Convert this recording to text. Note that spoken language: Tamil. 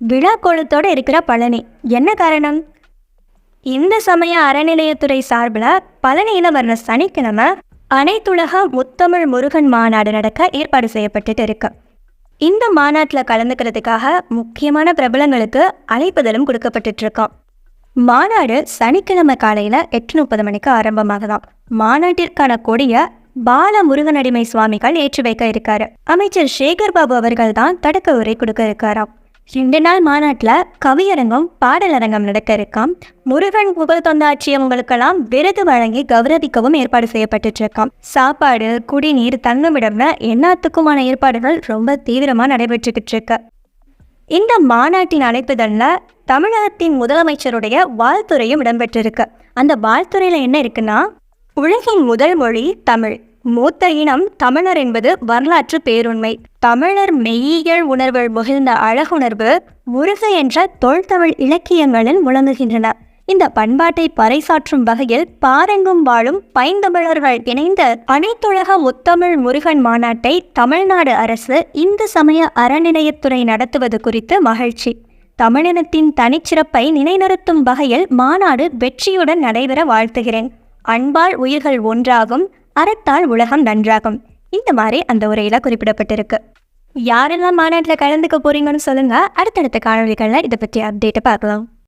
விழா கோலத்தோடு இருக்கிற பழனி. என்ன காரணம்? இந்த சமய அறநிலையத்துறை சார்பில் பழனியில் வர்ற சனிக்கிழமை அனைத்துலக முத்தமிழ் முருகன் மாநாடு நடக்க ஏற்பாடு செய்யப்பட்டுட்டு இருக்கு. இந்த மாநாட்டில் கலந்துக்கிறதுக்காக முக்கியமான பிரபலங்களுக்கு அழைப்புதலும் கொடுக்கப்பட்டுட்டு இருக்கோம். மாநாடு சனிக்கிழமை காலையில் எட்டு முப்பது மணிக்கு ஆரம்பமாகலாம். மாநாட்டிற்கான கொடியை பால முருகனடிமை சுவாமிகள் ஏற்றி வைக்க இருக்காரு. அமைச்சர் சேகர் பாபு அவர்கள் தான் தடுக்க உரை கொடுக்க இருக்காராம். ரெண்டு நாள் மாநாட்டில் கவியரங்கம் பாடலரங்கம் நடக்க இருக்காம் முருகன் புகழ் தொண்டாற்றியவங்களுக்கெல்லாம் விருது வழங்கி கௌரவிக்கவும் ஏற்பாடு செய்யப்பட்டு இருக்காம் சாப்பாடு குடிநீர் தங்குமிடம்னு எல்லாத்துக்குமான ஏற்பாடுகள் ரொம்ப தீவிரமாக நடைபெற்றுக்கிட்டு இருக்கு இந்த மாநாட்டின் அழைப்புதலில் தமிழகத்தின் முதலமைச்சருடைய வாழ்த்துறையும் இடம்பெற்றிருக்கு. அந்த வாழ்த்துறையில் என்ன இருக்குன்னா உலகின் முதல் மொழி தமிழ். மூத்த இனம் தமிழர் என்பது வரலாற்று பேருண்மை. தமிழர் மெய்யியல் உணர்வு முகிழ்ந்த அழகுணர்வு முருக என்ற தொல்தமிழ் இலக்கியங்களில் முழங்குகின்றன. இந்த பண்பாட்டை பறைசாற்றும் வகையில் பாரெங்கும் வாழும் பைந்தமிழர்கள் இணைந்த அனைத்துலக முத்தமிழ் முருகன் மாநாட்டை தமிழ்நாடு அரசு இந்து சமய அறநிலையத்துறை நடத்துவது குறித்து மகிழ்ச்சி. தமிழினத்தின் தனிச்சிறப்பை நிலைநிறுத்தும் வகையில் மாநாடு வெற்றியுடன் நடைபெற வாழ்த்துகிறேன். அன்பால் உயிர்கள் ஒன்றாகும் அறத்தால் உலகம் நன்றாகும். இந்த மாதிரி அந்த உரையில குறிப்பிடப்பட்டிருக்கு. யாரெல்லாம் மாநாட்டில் கலந்துக்க போறீங்கன்னு சொல்லுங்க. அடுத்தடுத்த காணொலிகளில் இதை பற்றி அப்டேட்டை பார்க்கலாம்.